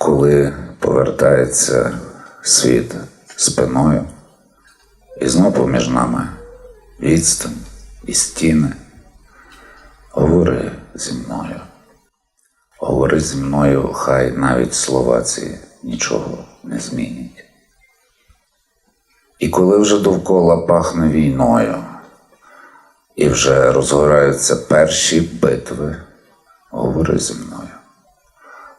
коли повертається світ спиною, і знов поміж нами відстань і стіни. Говори зі мною. Говори зі мною, хай навіть слова ці нічого не змінять. І коли вже довкола пахне війною, і вже розгораються перші битви, говори зі мною.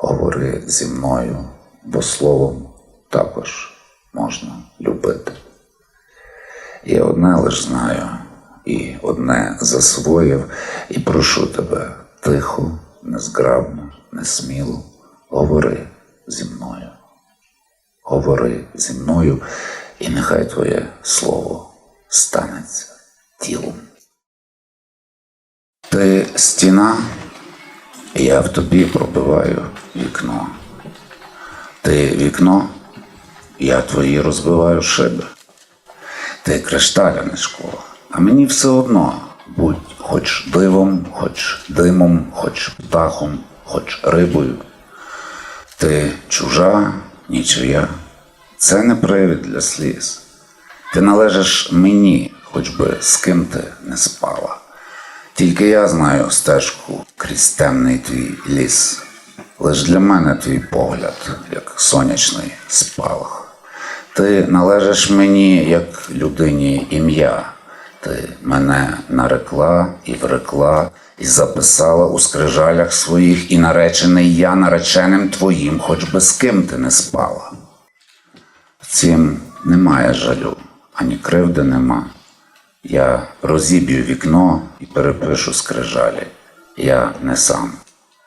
Говори зі мною, бо словом також можна любити. Я одне лиш знаю, і одне засвоїв, і прошу тебе тихо, незграбно, несміло, говори зі мною. Говори зі мною, і нехай твоє слово станеться тілом. Ти стіна, я в тобі пробиваю вікно. Ти вікно, я твої розбиваю шиби. Ти кришталяне шкло, а мені все одно будь хоч дивом, хоч димом, хоч птахом, хоч рибою. Ти чужа, нічия. Це не привід для сліз. Ти належиш мені, хоч би з ким ти не спала. Тільки я знаю стежку крізь темний твій ліс. Лиш для мене твій погляд, як сонячний спалах. Ти належиш мені, як людині ім'я. Ти мене нарекла і врекла, і записала у скрижалях своїх, і наречений я нареченим твоїм, хоч би з ким ти не спала. Втім, немає жалю, ані кривди нема. Я розіб'ю вікно і перепишу скрижалі. Я не сам.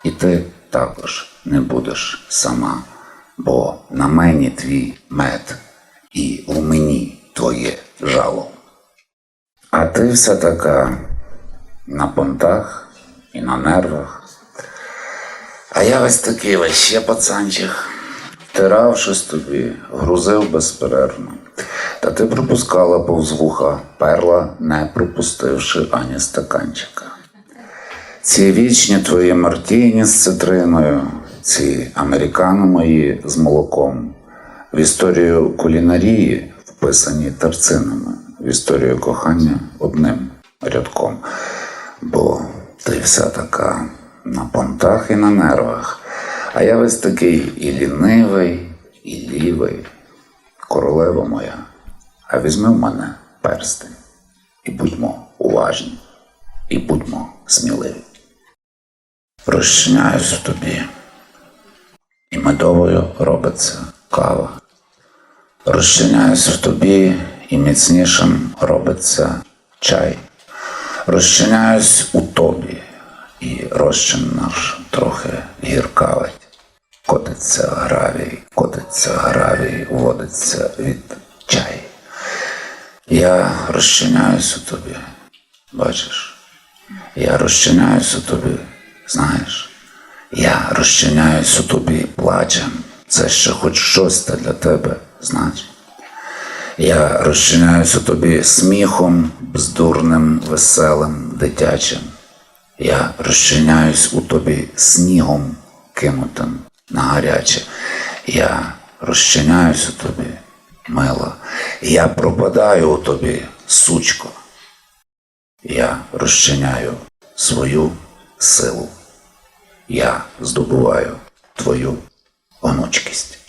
І ти також не будеш сама, бо на мені твій мед, і у мені твоє жало. А ти все така на понтах і на нервах. А я ось такий весь ще пацанчик. Втирав щось тобі, грузив безперервно. Та ти пропускала повз вуха, перла, не пропустивши ані стаканчика. Ці вічні твої мартіні з цитриною, ці американо мої з молоком, в історію кулінарії вписані терцинами, в історію кохання одним рядком. Бо ти вся така на понтах і на нервах, а я весь такий і лінивий, і лівий, королева моя. А візьми в мене перстень, і будьмо уважні, і будьмо сміливі. Розчиняюсь в тобі, і медовою робиться кава. Розчиняюсь в тобі, і міцнішим робиться чай. Розчиняюсь у тобі, і розчин наш трохи гіркавить. Котиться гравій, котиться гравій, водиться від чай. Я розчиняюсь у тобі, бачиш, я розчиняюсь у тобі, знаєш, я у тобі плачем. Це ще хоч щось для тебе, значить. Я розчиняюсь у тобі сміхом, бздурним, веселим, дитячим. Я розчиняюсь у тобі снігом, кинутим на гаряче. Я розчиняюсь у тобі, мила. Я пропадаю у тобі, сучко. Я розчиняю свою силу. Я здобуваю твою онучкість.